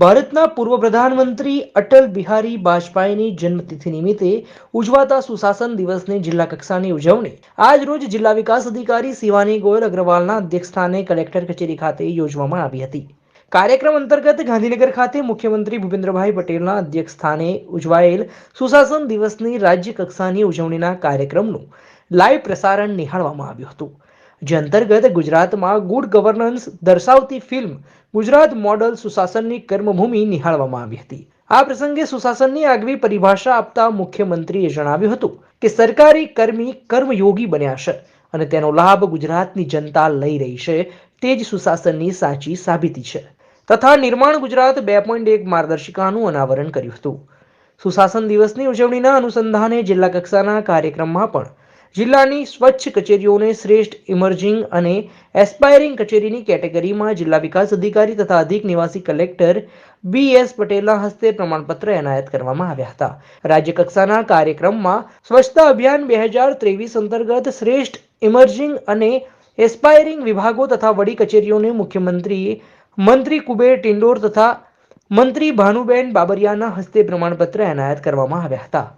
ભારતના પૂર્વ પ્રધાનમંત્રી અટલ બિહારી વાજપેયીની જન્મતિથિ નિમિત્તે ઉજવાતા સુશાસન દિવસની જિલ્લા કક્ષાની ઉજવણી. આજ રોજ જિલ્લા વિકાસ અધિકારી શિવાની ગોયલ અગ્રવાલના અધ્યક્ષસ્થાને કલેક્ટર કચેરી ખાતે યોજવામાં આવી હતી. કાર્યક્રમ અંતર્ગત ગાંધીનગર ખાતે મુખ્યમંત્રી ભૂપેન્દ્રભાઈ પટેલના અધ્યક્ષસ્થાને ઉજવાયેલ સુશાસન દિવસની રાજ્ય કક્ષાની ઉજવણીના કાર્યક્રમનું લાઈવ પ્રસારણ નિહાળવામાં આવ્યું હતું. જે અંતર્ગત ગુજરાતમાં ગુડ ગવર્નન્સ દર્શાવતી ફિલ્મ ગુજરાત મોડલ સુશાસનની કર્મભૂમિ નિહાળવામાં આવી હતી. આ પ્રસંગે સુશાસનની આગવી પરિભાષા આપતા મુખ્યમંત્રીએ જણાવ્યું હતું કે સરકારી કર્મી કર્મયોગી બન્યા છે અને તેનો લાભ ગુજરાતની જનતા લઈ રહી છે તે જ સુશાસનની સાચી સાબિતી છે. તથા નિર્માણ ગુજરાત બે પોઈન્ટ એક માર્ગદર્શિકાનું અનાવરણ કર્યું હતું. સુશાસન દિવસની ઉજવણીના અનુસંધાને જિલ્લા કક્ષાના કાર્યક્રમમાં પણ જિલ્લાની સ્વચ્છ કચેરીઓને શ્રેષ્ઠ ઇમર્જિંગ અને એસ્પાયરિંગ કચેરીની કેટેગરીમાં જિલ્લા વિકાસ અધિકારી તથા અધિક નિવાસી કલેક્ટર બી એસ પટેલના હસ્તે પ્રમાણપત્ર એનાયત કરવામાં આવ્યા હતા. રાજ્ય કક્ષાના કાર્યક્રમમાં સ્વચ્છતા અભિયાન બે હજાર ત્રેવીસ અંતર્ગત શ્રેષ્ઠ ઇમર્જિંગ અને એસ્પાયરિંગ વિભાગો તથા વડી કચેરીઓને મુખ્યમંત્રીએ મંત્રી કુબેર ટિંડોર તથા મંત્રી ભાનુબેન બાબરિયાના હસ્તે પ્રમાણપત્ર એનાયત કરવામાં આવ્યા હતા.